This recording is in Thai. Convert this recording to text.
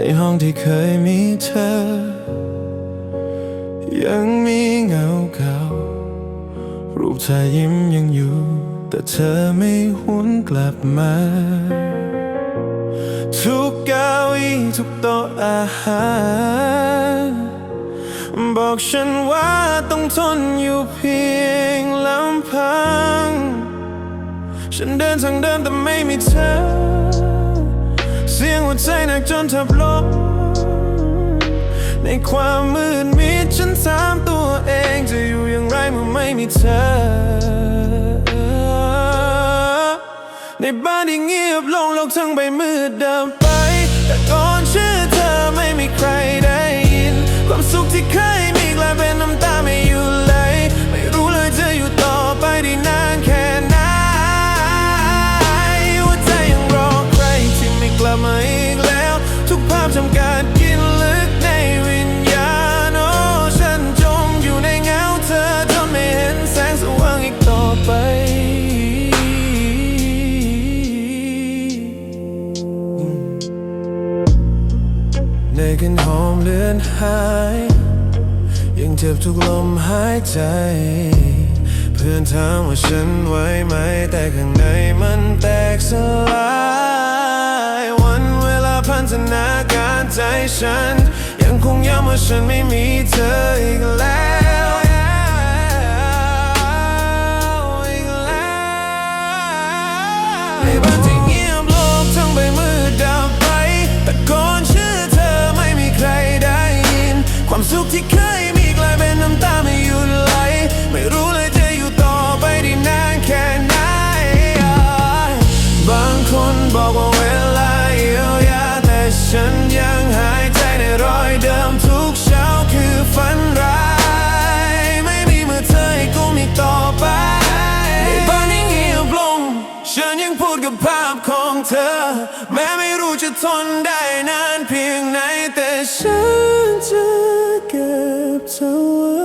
ในห้องที่เคยมีเธอ ยังมีเงาเก่า รูปเธอยิ้มยังอยู่ แต่เธอไม่หวนกลับมา ทุกเก้าอี้ทุกโต๊ะอาหาร บอกฉันว่าต้องทนอยู่เพียงลำพัง ฉันเดินทางเดินแต่ไม่มีเธอ เสียงหัวใจหนักจนแทบล้มในความมืดมิดฉันถามตัวเองจะอยู่อย่างไรเมื่อไม่มีเธอ ในบ้านที่เงียบลงโลกทั้งใบมืดเดิม ในกันหอมเลือนหาย ยังเจ็บทุกลมหายใจ เพื่อนถามว่าฉันไหวไหม แต่ข้างในมันแตกสลายวันเวลาพันธนาการใจฉัน ยังคงย้ำว่าฉันไม่มีเธอ บอกว่าเวลาเยียวยาแต่ฉันยังหายใจในรอยเดิมทุกเช้าคือฝันร้าย ไม่มีเมื่อเธอให้กูมีต่อไปในบ้านที่เงียบลง ฉันยังพูดกับภาพของเธอ แม้ไม่รู้จะทนได้นานเพียงไหนแต่ฉันจะเก็บเธอไว้